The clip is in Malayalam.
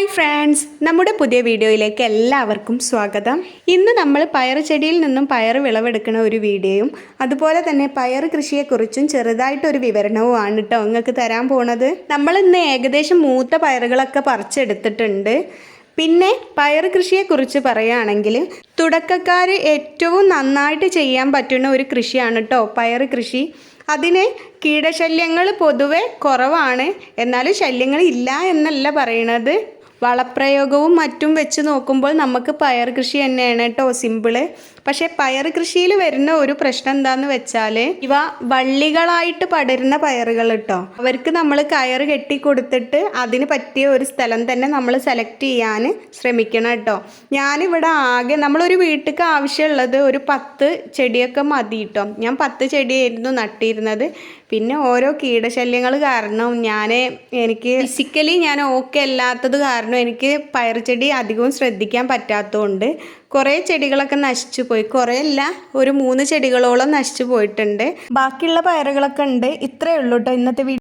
ഹായ് ഫ്രണ്ട്സ് നമ്മുടെ പുതിയ വീഡിയോയിലേക്ക് എല്ലാവർക്കും സ്വാഗതം. ഇന്ന് നമ്മൾ പയർ ചെടിയിൽ നിന്നും പയർ വിളവെടുക്കുന്ന ഒരു വീഡിയോയും അതുപോലെ തന്നെ പയർ കൃഷിയെക്കുറിച്ചും ചെറുതായിട്ടൊരു വിവരണവുമാണ് കേട്ടോ നിങ്ങൾക്ക് തരാൻ പോണത്. നമ്മൾ ഇന്ന് ഏകദേശം മൂത്ത പയറുകളൊക്കെ പറിച്ചെടുത്തിട്ടുണ്ട്. പിന്നെ പയർ കൃഷിയെക്കുറിച്ച് പറയുകയാണെങ്കിൽ തുടക്കക്കാർ ഏറ്റവും നന്നായിട്ട് ചെയ്യാൻ പറ്റുന്ന ഒരു കൃഷിയാണ് കേട്ടോ പയർ കൃഷി. അതിന് കീടശല്യങ്ങൾ പൊതുവെ കുറവാണ്. എന്നാലും ശല്യങ്ങൾ ഇല്ല എന്നല്ല പറയണത്. വളപ്രയോഗവും മറ്റും വെച്ച് നോക്കുമ്പോൾ നമുക്ക് പയർ കൃഷി തന്നെയാണ് കേട്ടോ സിമ്പിൾ. പക്ഷേ പയർ കൃഷിയിൽ വരുന്ന ഒരു പ്രശ്നം എന്താന്ന് വെച്ചാൽ ഇവ വള്ളികളായിട്ട് പടരുന്ന പയറുകൾ കേട്ടോ. അവർക്ക് നമ്മൾ കയർ കെട്ടി കൊടുത്തിട്ട് അതിന് പറ്റിയ ഒരു സ്ഥലം തന്നെ നമ്മൾ സെലക്ട് ചെയ്യാൻ ശ്രമിക്കണം കേട്ടോ. ഞാനിവിടെ ആകെ നമ്മളൊരു വീട്ടിലേക്ക് ആവശ്യമുള്ളത് ഒരു പത്ത് ചെടിയൊക്കെ മതി കേട്ടോ. ഞാൻ പത്ത് ചെടിയായിരുന്നു നട്ടിരുന്നത്. പിന്നെ ഓരോ കീടശല്യങ്ങൾ കാരണം ഞാൻ എനിക്ക് ഫിസിക്കലി ഞാൻ ഓക്കെ അല്ലാത്തത് കാരണം എനിക്ക് പയർ ചെടി അധികവും ശ്രദ്ധിക്കാൻ പറ്റാത്തതുകൊണ്ട് കുറേ ചെടികളൊക്കെ നശിച്ചു പോയി. കുറേ അല്ല ഒരു മൂന്ന് ചെടികളോളം നശിച്ചു പോയിട്ടുണ്ട്. ബാക്കിയുള്ള പയറുകളൊക്കെ ഉണ്ട്. ഇത്രയേ ഉള്ളൂ കേട്ടോ ഇന്നത്തെ വീഡിയോ